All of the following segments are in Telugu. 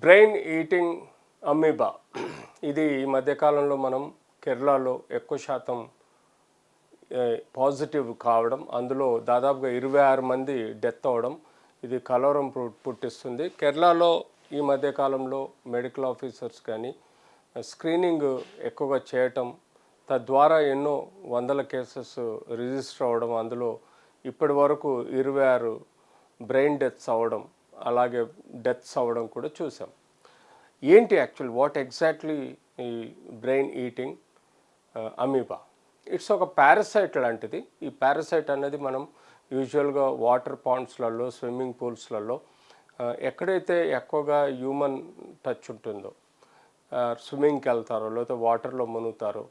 Brain eating amoeba. ఇది ఈ మధ్యకాలంలో మనం కేరళలో ఎక్కువ శాతం పాజిటివ్ కావడం అందులో దాదాపుగా ఇరవై ఆరు మంది డెత్ అవ్వడం ఇది కలవరం పుట్టిస్తుంది. కేరళలో ఈ మధ్యకాలంలో మెడికల్ ఆఫీసర్స్ కానీ స్క్రీనింగ్ ఎక్కువగా చేయటం తద్వారా ఎన్నో వందల కేసెస్ రిజిస్టర్ అవ్వడం అందులో ఇప్పటి వరకు ఇరవై ఆరు బ్రెయిన్ డెత్స్ అవ్వడం అలాగే డెత్స్ అవ్వడం కూడా చూసాం. ఏంటి యాక్చువల్ వాట్ ఎగ్జాక్ట్లీ ఈ బ్రెయిన్ ఈటింగ్ అమీబా ఇట్స్ ఒక పారసైట్ లాంటిది. ఈ పారసైట్ అనేది మనం యూజువల్గా వాటర్ పాండ్స్లలో స్విమ్మింగ్ పూల్స్లలో ఎక్కడైతే ఎక్కువగా హ్యూమన్ టచ్ ఉంటుందో uh, స్విమ్మింగ్కి వెళ్తారో లేకపోతే వాటర్లో మునుగుతారో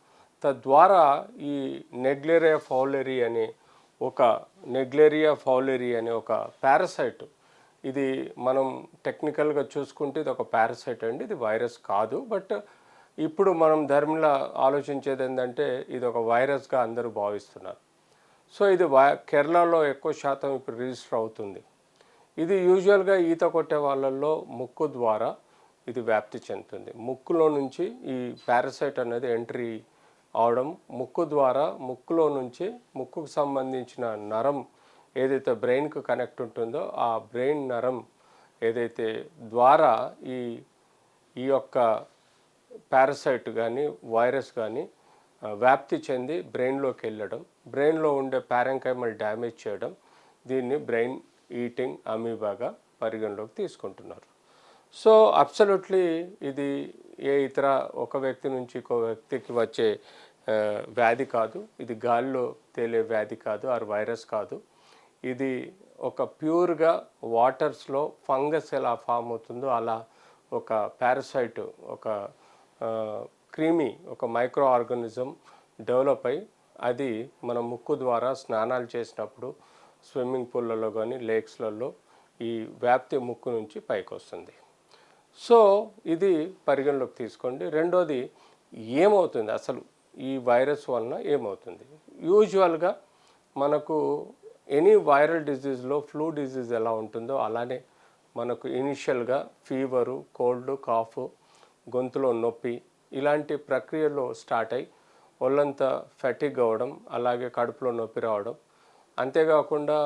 తద్వారా ఈ నెగ్లేరియా ఫౌలెరీ అనే ఒక నెగ్లేరియా ఫౌలెరీ అనే ఒక పారసైట్ ఇది మనం టెక్నికల్గా చూసుకుంటే ఇది ఒక పారాసైట్ అండి ఇది వైరస్ కాదు. బట్ ఇప్పుడు మనం ధర్మిలా ఆలోచించేది ఏంటంటే ఇది ఒక వైరస్గా అందరూ భావిస్తున్నారు. సో ఇది వై కేరళలో ఎక్కువ శాతం ఇప్పుడు రిజిస్టర్ అవుతుంది. ఇది యూజువల్గా ఈత కొట్టే వాళ్ళల్లో ముక్కు ద్వారా ఇది వ్యాప్తి చెందుతుంది. ముక్కులో నుంచి ఈ పారాసైట్ అనేది ఎంట్రీ అవడం ముక్కు ద్వారా ముక్కులో నుంచి ముక్కుకు సంబంధించిన నరం ఏదైతే బ్రెయిన్కు కనెక్ట్ ఉంటుందో ఆ బ్రెయిన్ నరం ఏదైతే ద్వారా ఈ ఈ యొక్క పారసైట్ కానీ వైరస్ కానీ వ్యాప్తి చెంది బ్రెయిన్లోకి వెళ్ళడం బ్రెయిన్లో ఉండే పారంకైమల్ డ్యామేజ్ చేయడం దీన్ని బ్రెయిన్ ఈటింగ్ అమీబాగా పరిగణలోకి తీసుకుంటున్నారు. సో అబ్సల్యూట్లీ ఇది ఏ ఇతర ఒక వ్యక్తి నుంచి ఇంకో వ్యక్తికి వచ్చే వ్యాధి కాదు. ఇది గాలిలో తేలే వ్యాధి కాదు ఆర్ వైరస్ కాదు. ఇది ఒక ప్యూర్గా వాటర్స్లో ఫంగస్ ఎలా ఫామ్ అవుతుందో అలా ఒక పారసైట్ ఒక క్రీమీ ఒక మైక్రో ఆర్గానిజం డెవలప్ అయి అది మన ముక్కు ద్వారా స్నానాలు చేసినప్పుడు స్విమ్మింగ్ పూల్లలో కానీ లేక్స్లలో ఈ వ్యాప్తి ముక్కు నుంచి పైకి వస్తుంది సో ఇది పరిగణలోకి తీసుకోండి. రెండోది ఏమవుతుంది? అసలు ఈ వైరస్ వలన ఏమవుతుంది? యూజువల్గా మనకు ఎనీ వైరల్ డిజీజ్లో ఫ్లూ డిజీజ్ ఎలా ఉంటుందో అలానే మనకు ఇనిషియల్గా ఫీవరు కోల్డ్ కాఫ్ గొంతులో నొప్పి ఇలాంటి ప్రక్రియలో స్టార్ట్ అయ్యి ఒళ్ళంతా ఫెటిక్ అవ్వడం అలాగే కడుపులో నొప్పి రావడం. అంతేకాకుండా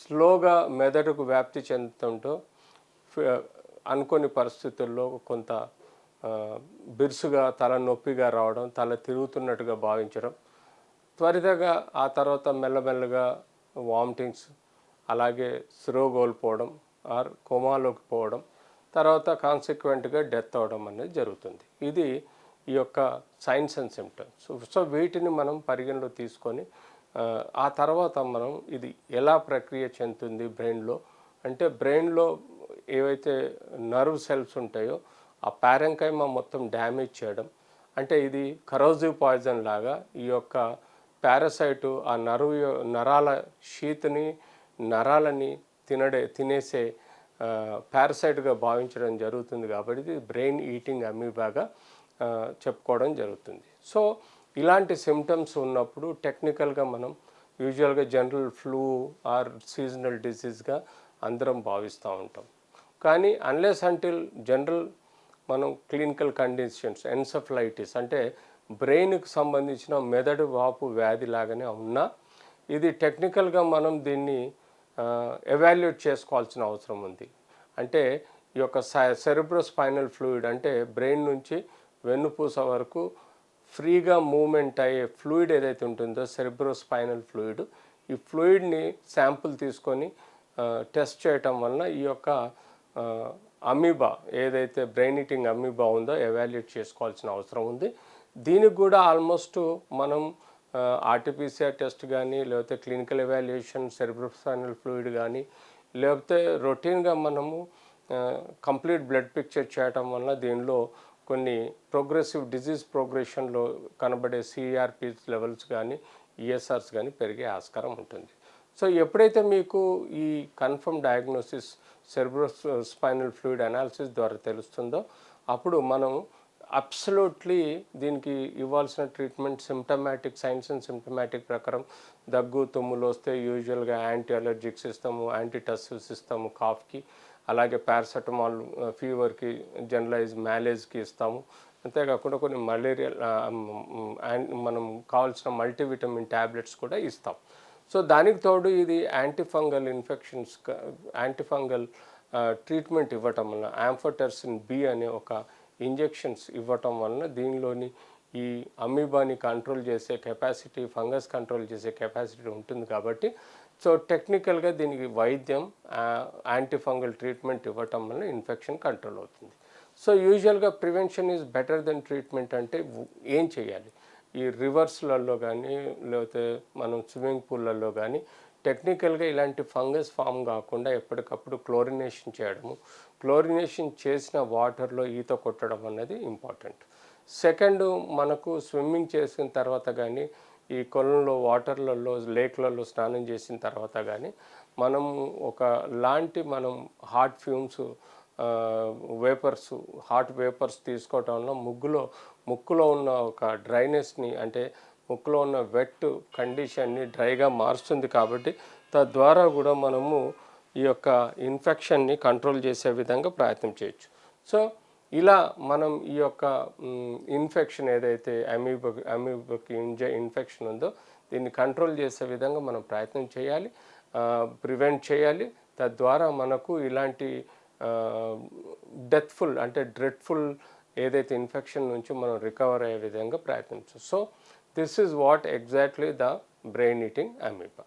స్లోగా మెదడుకు వ్యాప్తి చెందుతుంటూ అనుకోని పరిస్థితుల్లో కొంత బిరుసుగా తల నొప్పిగా రావడం తల తిరుగుతున్నట్టుగా భావించడం. త్వరితగా ఆ తర్వాత మెల్లమెల్లగా వామిటింగ్స్ అలాగే స్రో కోల్పోవడం ఆర్ కోమాలోకి పోవడం తర్వాత కాన్సిక్వెంట్గా డెత్ అవడం అనేది జరుగుతుంది. ఇది ఈ యొక్క సైన్స్ అండ్ సిమ్టమ్స్ సో వీటిని మనం పరిగణలో తీసుకొని ఆ, తర్వాత మనం ఇది ఎలా ప్రక్రియ చెందుతుంది బ్రెయిన్లో అంటే బ్రెయిన్లో ఏవైతే నర్వ్ సెల్స్ ఉంటాయో ఆ పారంకైమా మొత్తం డ్యామేజ్ చేయడం. అంటే ఇది కరోజివ్ పాయిజన్ లాగా ఈ యొక్క పారాసైటు ఆ నరువు నరాల షీత్ని నరాలని తినడే తినేసే పారాసైట్గా భావించడం జరుగుతుంది కాబట్టి ఇది బ్రెయిన్ ఈటింగ్ అమీబాగా చెప్పుకోవడం జరుగుతుంది. సో ఇలాంటి సిమ్టమ్స్ ఉన్నప్పుడు టెక్నికల్గా మనం యూజువల్గా జనరల్ ఫ్లూ ఆర్ సీజనల్ డిసీజ్గా అందరం భావిస్తూ ఉంటాం. కానీ అన్లెస్ అంటిల్ జనరల్ మనం క్లినికల్ కండిషన్స్ ఎన్సెఫ్లైటిస్ అంటే బ్రెయిన్కి సంబంధించిన మెదడు వాపు వ్యాధి లాగానే ఉన్నా ఇది టెక్నికల్గా మనం దీన్ని ఎవాల్యుయేట్ చేసుకోవాల్సిన అవసరం ఉంది. అంటే ఈ యొక్క సెరిబ్రోస్పైనల్ ఫ్లూయిడ్ అంటే బ్రెయిన్ నుంచి వెన్నుపూస వరకు ఫ్రీగా మూమెంట్ అయ్యే ఫ్లూయిడ్ ఏదైతే ఉంటుందో సెరిబ్రోస్పైనల్ ఫ్లూయిడ్ ఈ ఫ్లూయిడ్ని శాంపుల్ తీసుకొని టెస్ట్ చేయటం వలన ఈ యొక్క అమీబా ఏదైతే బ్రెయిన్ ఈటింగ్ అమీబా ఉందో ఎవాల్యుయేట్ చేసుకోవాల్సిన అవసరం ఉంది. దీనికి కూడా ఆల్మోస్ట్ మనం ఆర్టీపీసీఆర్ టెస్ట్ కానీ లేకపోతే క్లినికల్ ఎవాల్యుయేషన్ సెరిబ్రోస్పైనల్ ఫ్లూయిడ్ కానీ లేకపోతే రొటీన్గా మనము కంప్లీట్ బ్లడ్ పిక్చర్ చేయటం వల్ల దీనిలో కొన్ని ప్రోగ్రెసివ్ డిజీజ్ ప్రోగ్రెషన్లో కనబడే సిఆర్పి లెవెల్స్ కానీ ఈఎస్ఆర్స్ కానీ పెరిగే ఆస్కారం ఉంటుంది. సో ఎప్పుడైతే మీకు ఈ confirm diagnosis cerebrospinal fluid analysis ద్వారా తెలుస్తుందో అప్పుడు మనం అబ్సల్యూట్లీ దీనికి ఇవ్వాల్సిన treatment symptomatic signs and symptomatic ప్రకారం దగ్గు తుమ్ములు వస్తే యూజువల్గా యాంటీ అలర్జిక్స్ ఇస్తాము యాంటీ టస్సిల్స్ ఇస్తాము కాఫ్కి అలాగే పారాసెటమాల్ ఫీవర్కి జనరలైజ్ మ్యాలేజ్కి ఇస్తాము. అంతేకాకుండా కొన్ని మలేరియా మనం కావాల్సిన మల్టీవిటమిన్ ట్యాబ్లెట్స్ కూడా ఇస్తాం. సో దానికి తోడు ఇది యాంటీఫంగల్ ఇన్ఫెక్షన్స్ యాంటీఫంగల్ ట్రీట్మెంట్ ఇవ్వటం వల్ల యాంఫోటర్సిన్ బి అనే ఒక ఇంజెక్షన్స్ ఇవ్వటం వలన దీనిలోని ఈ అమీబాని కంట్రోల్ చేసే కెపాసిటీ ఫంగస్ కంట్రోల్ చేసే కెపాసిటీ ఉంటుంది కాబట్టి సో టెక్నికల్గా దీనికి వైద్యం యాంటీఫంగల్ ట్రీట్మెంట్ ఇవ్వటం వలన ఇన్ఫెక్షన్ కంట్రోల్ అవుతుంది. సో యూజువల్గా prevention is better than treatment అంటే ఏం చేయాలి? ఈ రివర్స్లలో కానీ లేకపోతే మనం స్విమ్మింగ్ పూల్లలో కానీ టెక్నికల్గా ఇలాంటి ఫంగస్ ఫామ్ కాకుండా ఎప్పటికప్పుడు క్లోరినేషన్ చేయడము క్లోరినేషన్ చేసిన వాటర్లో ఈత కొట్టడం అన్నది ఇంపార్టెంట్. సెకండ్ మనకు స్విమ్మింగ్ చేసిన తర్వాత కానీ ఈ కొలంలో వాటర్లలో లేక్లలో స్నానం చేసిన తర్వాత కానీ మనం ఒక లాంటి మనం hot fumes vapours hot vapours తీసుకోవటం వల్ల ముగ్గులో ముక్కులో ఉన్న ఒక డ్రైనెస్ని అంటే ముక్కులో ఉన్న వెట్ కండిషన్ని డ్రైగా మారుస్తుంది కాబట్టి తద్వారా కూడా మనము ఈ యొక్క ఇన్ఫెక్షన్ని కంట్రోల్ చేసే విధంగా ప్రయత్నం చేయొచ్చు. సో ఇలా మనం ఈ యొక్క ఇన్ఫెక్షన్ ఏదైతే అమీబక్ అమీబక్ ఇంజ ఇన్ఫెక్షన్ ఉందో దీన్ని కంట్రోల్ చేసే విధంగా మనం ప్రయత్నం చేయాలి ప్రివెంట్ చేయాలి. తద్వారా మనకు ఇలాంటి డెత్ఫుల్ అంటే డ్రెడ్ఫుల్ ఏదైతే ఇన్ఫెక్షన్ నుంచి మనం రికవర్ అయ్యే విధంగా ప్రయత్నించు so This is what exactly the brain eating amoeba.